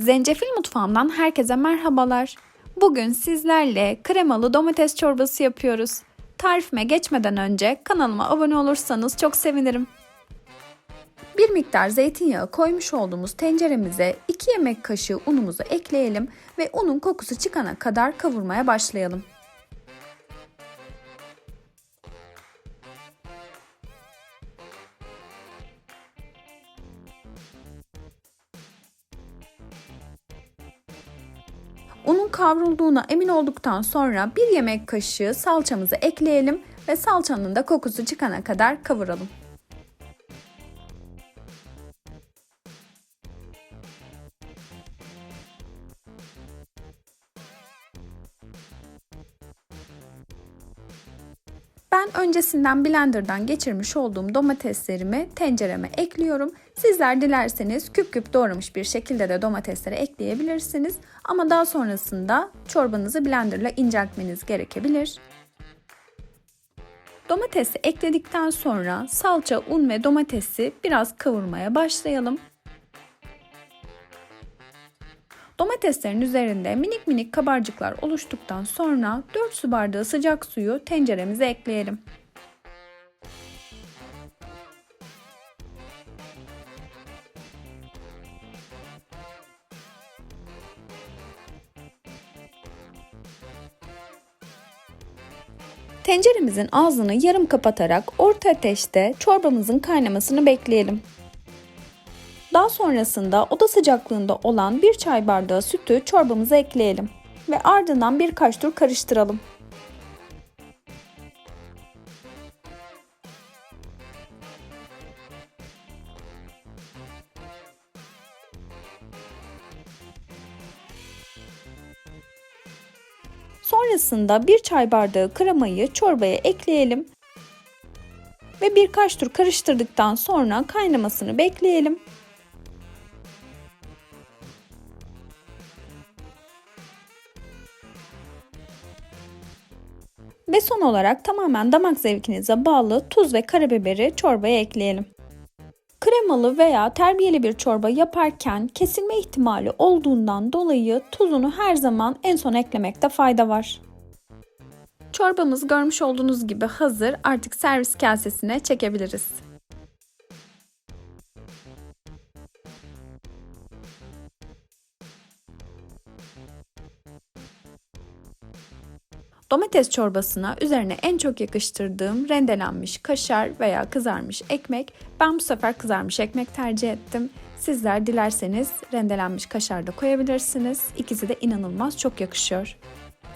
Zencefil mutfağımdan herkese merhabalar. Bugün sizlerle kremalı domates çorbası yapıyoruz. Tarifime geçmeden önce kanalıma abone olursanız çok sevinirim. Bir miktar zeytinyağı koymuş olduğumuz tenceremize 2 yemek kaşığı unumuzu ekleyelim ve unun kokusu çıkana kadar kavurmaya başlayalım. Unun kavrulduğuna emin olduktan sonra bir yemek kaşığı salçamızı ekleyelim ve salçanın da kokusu çıkana kadar kavuralım. Ben öncesinden blenderdan geçirmiş olduğum domateslerimi tencereme ekliyorum. Sizler dilerseniz küp küp doğramış bir şekilde de domatesleri ekleyebilirsiniz. Ama daha sonrasında çorbanızı blenderla inceltmeniz gerekebilir. Domatesi ekledikten sonra salça, un ve domatesi biraz kavurmaya başlayalım. Domateslerin üzerinde minik minik kabarcıklar oluştuktan sonra 4 su bardağı sıcak suyu tenceremize ekleyelim. Tenceremizin ağzını yarım kapatarak orta ateşte çorbamızın kaynamasını bekleyelim. Daha sonrasında oda sıcaklığında olan bir çay bardağı sütü çorbamıza ekleyelim ve ardından birkaç tur karıştıralım. Sonrasında bir çay bardağı kremayı çorbaya ekleyelim ve birkaç tur karıştırdıktan sonra kaynamasını bekleyelim. Ve son olarak tamamen damak zevkinize bağlı tuz ve karabiberi çorbaya ekleyelim. Kremalı veya terbiyeli bir çorba yaparken kesilme ihtimali olduğundan dolayı tuzunu her zaman en son eklemekte fayda var. Çorbamız görmüş olduğunuz gibi hazır. Artık servis kasesine çekebiliriz. Domates çorbasına üzerine en çok yakıştırdığım rendelenmiş kaşar veya kızarmış ekmek. Ben bu sefer kızarmış ekmek tercih ettim. Sizler dilerseniz rendelenmiş kaşar da koyabilirsiniz. İkisi de inanılmaz çok yakışıyor.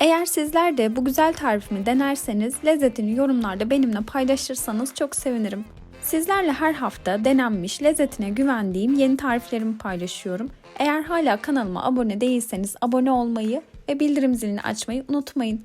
Eğer sizler de bu güzel tarifimi denerseniz lezzetini yorumlarda benimle paylaşırsanız çok sevinirim. Sizlerle her hafta denenmiş, lezzetine güvendiğim yeni tariflerimi paylaşıyorum. Eğer hala kanalıma abone değilseniz abone olmayı ve bildirim zilini açmayı unutmayın.